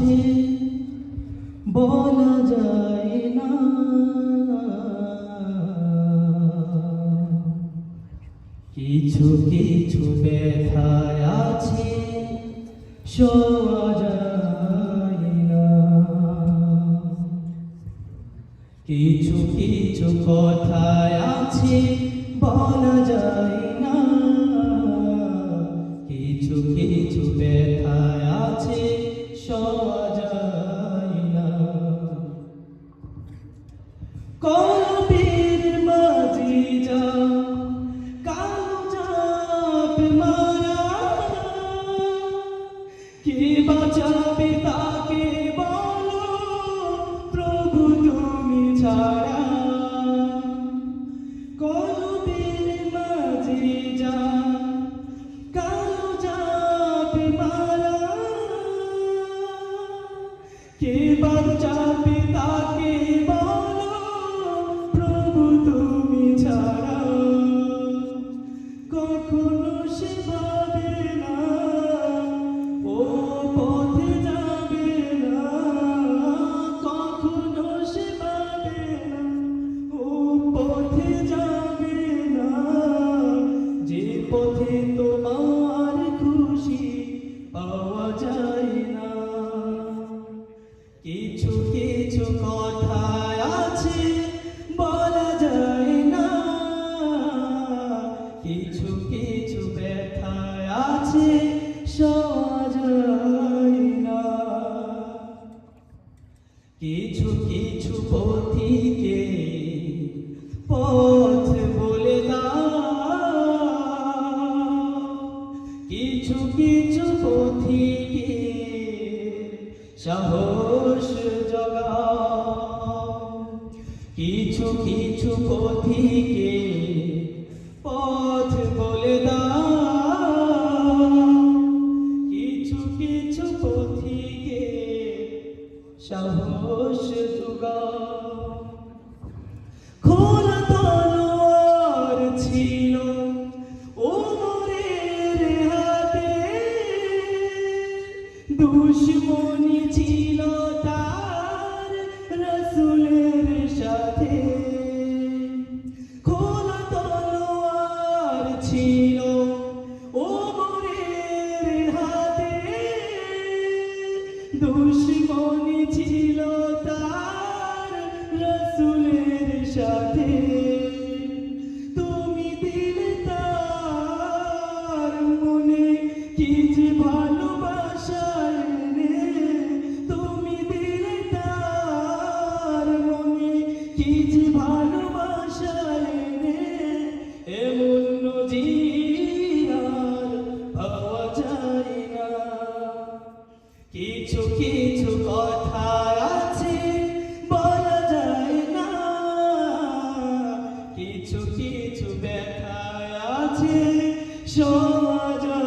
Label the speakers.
Speaker 1: আছে, বলা যায় না। কিছু কিছু ব্যথায় আছে, শোয়া কিছু কিছু কথায় আছে, বলা যায় না। তোমার খুশি পাওয়া যায় না। কিছু কিছু কথা আছে বলা যায় না। কিছু কিছু ব্যথা আছে যায় কিছু কিছু পথিকে সাহস কিছু কিছু পথিকে পথ বলে দাও। কিছু কিছু পথিকে সাহস জোগাও দুশ্মনী ছিল তার রসুলের সাথে। খোলা তলোয়ার ছিল ওমরের হাতে। দুশ্মনী ছিল তার রসুলের সাথে। কিছু কিছু কথা আছে বলা যায় না। কিছু কিছু ব্যথা আছে শোনা